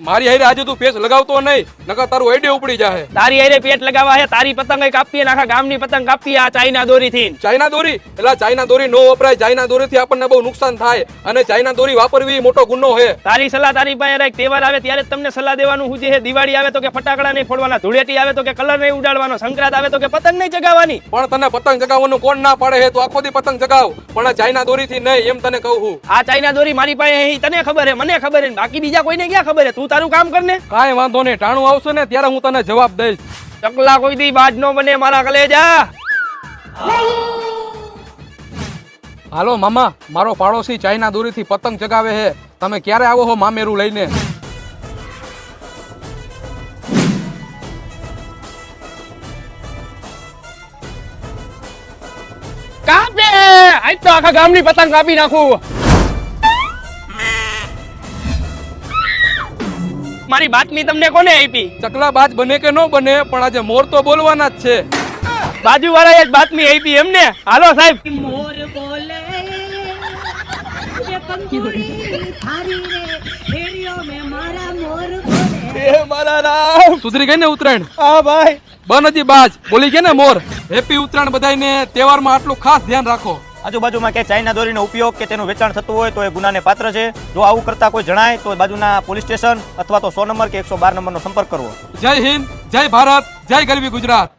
મારી હારે આજે તું ફેસ લગાવતો નહીં નકર તારું આઈડિયા ઉપડી જાહે. તારી હારે પેટ લગાવા હે તારી પતંગ એ કાપીએ આખા ગામની પતંગ કાપીએ આ ચાઇના દોરીથી. ચાઇના દોરી? એટલે ચાઇના દોરી નો વપરાય ચાઇના દોરીથી આપણને બહુ નુકસાન થાય અને ચાઇના દોરી વાપરવી મોટો ગુનો હે. તારી સલાહ તારી પાસે રાખ તહેવાર આવે ત્યારે તમને સલાહ દેવાનું હું. જે છે દિવાળી આવે તો કે ફટાકડા નહીં ફોડવાના ધૂળેટી આવે તો કે કલર નહીં ઉડાડવાનો સંક્રાંત આવે તો કે પતંગ નહીં જગાવવાની પણ તને પતંગ ચગાવવાનું કોણ ના પાડે હે? તો આખો દી પતંગ જગાવ પણ આ ચાઇના દોરીથી નહીં એમ તને કહું હું. આ ચાઇના દોરી મારી પાસે હે, તને ખબર હે મને ખબર હે બાકી બીજા કોઈને ક્યાં ખબર હે? તું તારું કામ કર ને કાંઈ વાંધો નહીં ટાણું આવશે ને ત્યારે હું તને જવાબ દઈશ. ચકલા કોઈ દી બાજ નો બને મારા કલેજા. હાલો મામા મારો પાડોશી ચાઇના દોરીથી પતંગ ચગાવે છે. તમે ક્યારે આવો હો મામેરું લઈને? કાપે! આજ તો આખા ગામની પતંગ કાપી નાખું. મારી બાતમી તમને કોને આપી? ચકલા બાજ બને કે ન બને પણ આજે મોર તો બોલવાના જ છે. બાજુ વાળાએ જ બાતમી આપી એમને. હાલો સાહેબ. મોર બોલે સુધરી ગઈ ને ઉત્તરાયણ? હા ભાઈ. બન હજી બાજ. બોલી છે ને મોર? હેપી ઉત્તરાયણ બધાયને. તહેવારમાં આટલું ખાસ ધ્યાન રાખો. આજુબાજુમાં ક્યાંય ચાઇના દોરીનો ઉપયોગ કે તેનું વેચાણ થતું હોય તો એ ગુનાને પાત્ર છે. જો આવું કરતા કોઈ જણાય, તો બાજુના પોલીસ સ્ટેશન અથવા તો સો નંબર કે એકસો બાર નંબરનો સંપર્ક કરવો. જય હિન્દ, જય ભારત, જય ગરવી ગુજરાત.